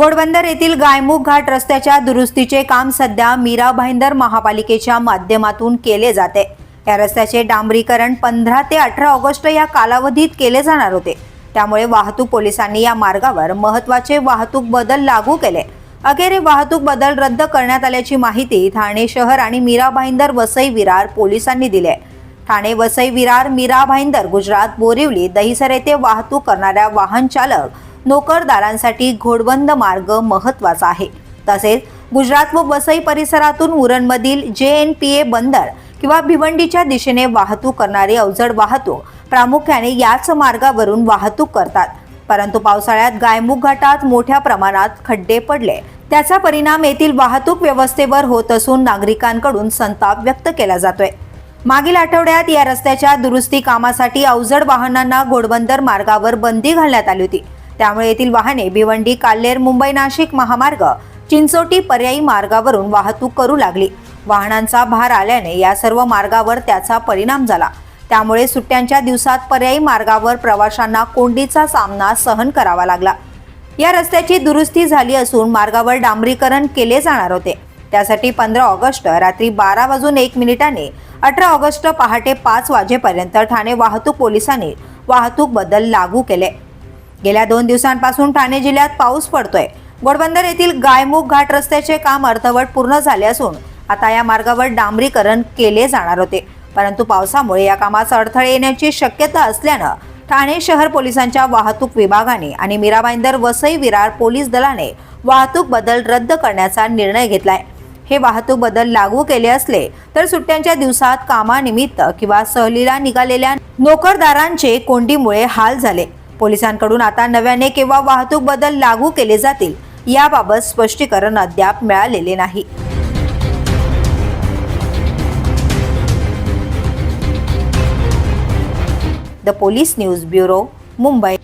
घोडबंदर येथील गायमुख घाट रस्त्याच्या दुरुस्तीचे काम सध्या मीरा भाईंदर महापालिकेच्या माध्यमातून केले जाते. या रस्त्याचे डांबरीकरण पंधरा ते अठरा ऑगस्ट या कालावधीत केले जाणार होते. त्यामुळे वाहतूक पोलिसांनी या मार्गावर महत्त्वाचे वाहतूक बदल लागू केले. अखेर वाहतूक बदल रद्द करण्यात आल्याची माहिती ठाणे शहर आणि मीरा भाईंदर वसई विरार पोलिसांनी दिली आहे. ठाणे वसई विरार मीरा भाईंदर गुजरात बोरिवली दहिसर येथे वाहतूक करणाऱ्या वाहन चालक नोकरदारांसाठी घोडबंद मार्ग महत्त्वाचा आहे. तसेच गुजरात व वसई परिसरातून उरणमधील जे एन पी ए बंदर किंवा भिवंडीच्या दिशेने वाहतूक करणारी अवजड वाहतूक प्रामुख्याने याच मार्गावरून वाहतूक करतात. परंतु पावसाळ्यात गायमुख घाटात मोठ्या प्रमाणात खड्डे पडले. त्याचा परिणाम येथील वाहतूक व्यवस्थेवर होत असून नागरिकांकडून संताप व्यक्त केला जातोय. मागील आठवड्यात या रस्त्याच्या दुरुस्ती कामासाठी अवजड वाहनांना घोडबंदर मार्गावर बंदी घालण्यात आली होती. त्यामुळे येथील वाहने भिवंडी काल्हेर मुंबई नाशिक महामार्ग चिंचोटी पर्यायी मार्गावरून वाहतूक करू लागली. वाहनांचा भार आल्याने या सर्व मार्गावर त्याचा परिणाम झाला. त्यामुळे सुट्ट्यांच्या दिवसात पर्यायी मार्गावर प्रवाशांना कोंडीचा सामना सहन करावा लागला. या रस्त्याची दुरुस्ती झाली असून मार्गावर डांबरीकरण केले जाणार होते. त्यासाठी पंधरा ऑगस्ट रात्री बारा वाजून एक मिनिटाने अठरा ऑगस्ट पहाटे पाच वाजेपर्यंत ठाणे वाहतूक पोलिसांनी वाहतूक बदल लागू केले. गेल्या दोन दिवसांपासून ठाणे जिल्ह्यात पाऊस पडतोय. गोडबंदर येथील गायमुख घाट रस्त्याचे काम अर्धवट पूर्ण झाले असून आता या मार्गावर डांबरीकरण केले जाणार होते. परंतु पावसामुळे या कामाचा अडथळे येण्याची शक्यता असल्यानं ठाणे शहर पोलिसांच्या वाहतूक विभागाने आणि मीराबाईंदर वसई विरार पोलीस दलाने वाहतूक बदल रद्द करण्याचा निर्णय घेतलाय. हे वाहतूक बदल लागू केले असले तर सुट्ट्यांच्या दिवसात कामानिमित्त किंवा सहलीला निघालेल्या नोकरदारांचे कोंडीमुळे हाल झाले. पोलिसांकडून आता नव्याने केव्हा वाहतूक बदल लागू केले जातील. याबाबत स्पष्टीकरण अद्याप मिळालेले नाही. The police news bureau Mumbai.